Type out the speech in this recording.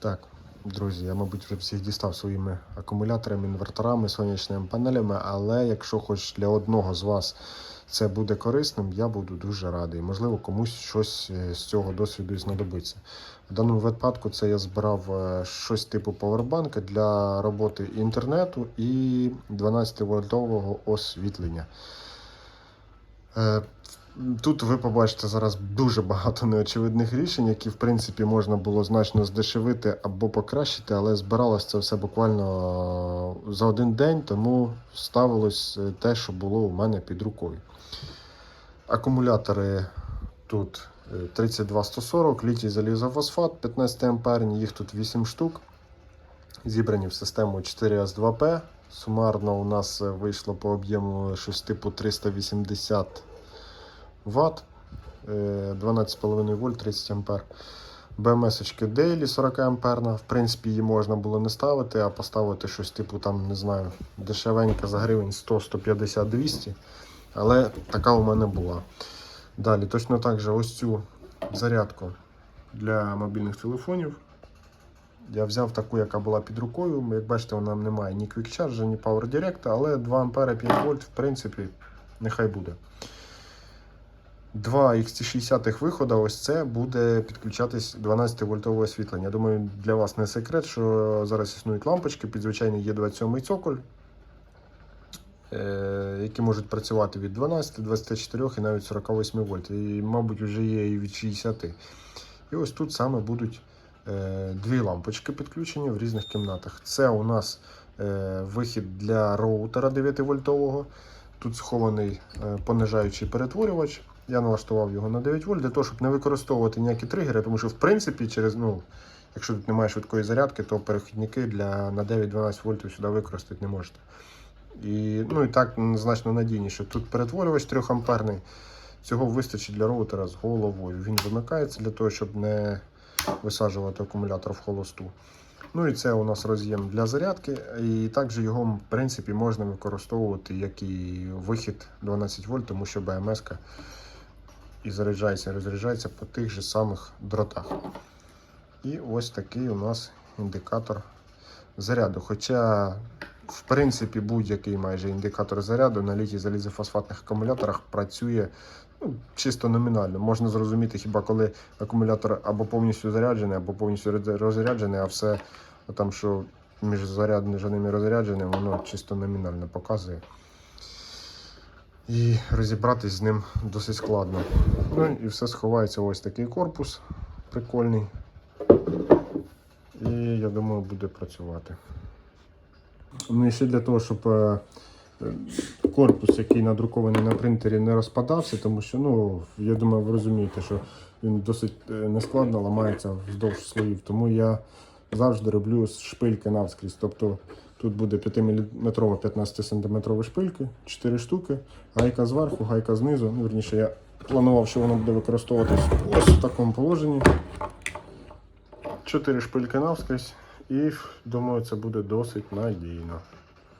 Так, друзі, я, мабуть, вже всіх дістав своїми акумуляторами, інверторами, сонячними панелями, але якщо хоч для одного з вас це буде корисним, я буду дуже радий. Можливо, комусь щось е, з цього досвіду і знадобиться. В даному випадку це я збирав е, щось типу повербанка для роботи інтернету і 12-вольтового освітлення. Е, Тут ви побачите зараз дуже багато неочевидних рішень, які в принципі можна було значно здешевити або покращити, але збиралось це все буквально е, за один день, тому ставилось е, те, що було у мене під рукою. Акумулятори тут е, 32140, літій залізофосфат 15 амперні, їх тут 8 штук. Зібрані в систему 4С2П. Сумарно у нас е, вийшло по об'єму щось типу 380 Вт, е, 12,5 вольт, 30 ампер. БМС-очки Daily 40 амперна. В принципі, її можна було не ставити, а поставити щось типу там, не знаю, дешевенька за гривень 100, 150, 200. Але така у мене була. Далі, точно так же ось цю зарядку для мобільних телефонів. Я взяв таку, яка була під рукою. Як бачите, вона не має ні Quick Charge, ні Power Direct, але 2 ампера 5 вольт, в принципі, нехай буде. Два XT60 вихода, ось це буде підключатись 12 вольтове освітлення. Я думаю, для вас не секрет, що зараз існують лампочки під звичайний Є27 цоколь, е, які можуть працювати від 12, 24 і навіть 48 вольт. І, мабуть, вже є і від 60. І ось тут саме будуть е, дві лампочки підключені в різних кімнатах. Це у нас е, вихід для роутера 9 вольтового. Тут схований е, понижаючий перетворювач. Я налаштував його на 9 вольт для того, щоб не використовувати ніякі тригери, тому що в принципі, через, ну, якщо тут немає швидкої зарядки, то перехідники для, на 9-12 вольтів сюди використати не можете. І, ну, і так значно надійніше. Тут перетворювач 3 амперний. Цього вистачить для роутера з головою. Він вимикається для того, щоб не висаджувати акумулятор в холосту. Ну і це у нас роз'єм для зарядки, і також його в принципі можна використовувати як і вихід 12 вольт, тому що БМС і заряджається, і розряджається по тих же самих дротах. І ось такий у нас індикатор заряду. Хоча, в принципі, будь-який майже індикатор заряду на літій залізофосфатних акумуляторах працює ну, чисто номінально. Можна зрозуміти, хіба коли акумулятор або повністю заряджений, або повністю розряджений, а все там, що між зарядженим і розрядженим, воно чисто номінально показує. І розібратись з ним досить складно. Ну і все сховається ось такий корпус прикольний. І я думаю, буде працювати. Ну і ще для того, щоб е, корпус, який надрукований на принтері, не розпадався, тому що, ну, я думаю, ви розумієте, що він досить е, нескладно ламається вздовж слоїв. Тому я завжди роблю шпильки навскрізь. Тобто тут буде 5-мм 15 см шпильки, 4 штуки, гайка зверху, гайка знизу. Ну, верніше, я планував, що воно буде використовуватись ось в такому положенні. 4 шпильки навскрізь. І думаю, це буде досить надійно.